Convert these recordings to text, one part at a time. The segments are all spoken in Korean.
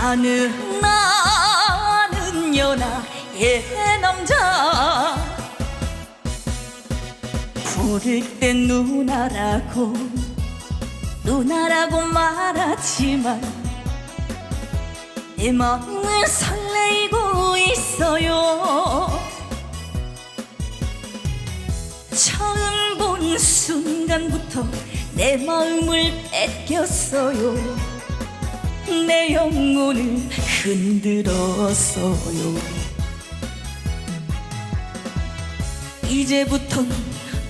나는 나는 연하의 남자. 부를 땐 누나라고 누나라고 말하지만 내 마음은 설레이고 있어요. 처음 본 순간부터 내 마음을 뺏겼어요 내 영혼을 흔들었어요. 이제부터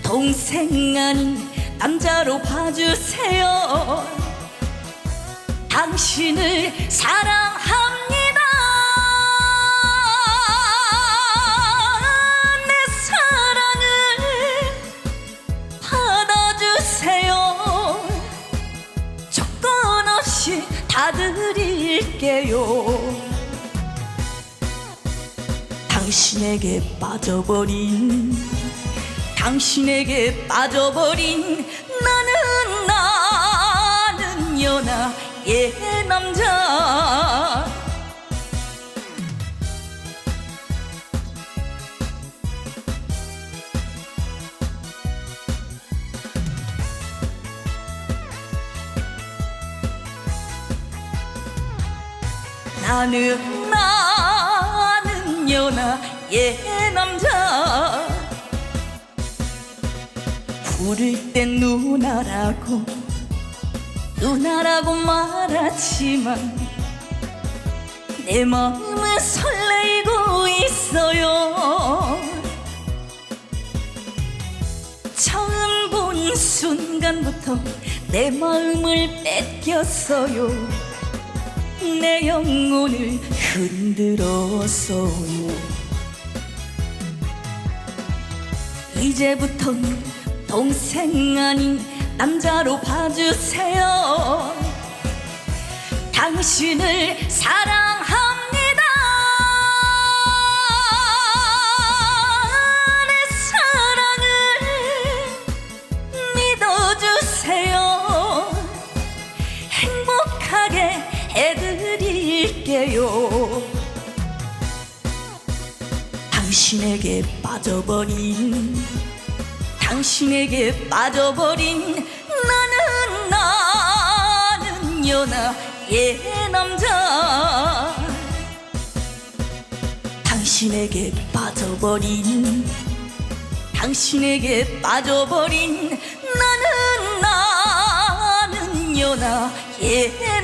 동생 아닌 남자로 봐주세요. 당신을 사랑합 드릴게요. 당신에게 빠져버린 당신에게 빠져버린 나는 나는 연하의 남자. 부를 땐 누나라고 누나라고 말하지만 내 마음은 설레이고 있어요. 처음 본 순간부터 내 마음을 뺏겼어요 내 영혼을 흔들었어요 이제부터 동생 아닌 남자로 봐주세요. 당신을 사랑합니다. 내 사랑을 믿어주세요. 행복하게 해 드릴게요. 당신에게 빠져버린 당신에게 빠져버린 나는 나는 연하의 남자. 당신에게 빠져버린 당신에게 빠져버린 나는 나는 연하의 남자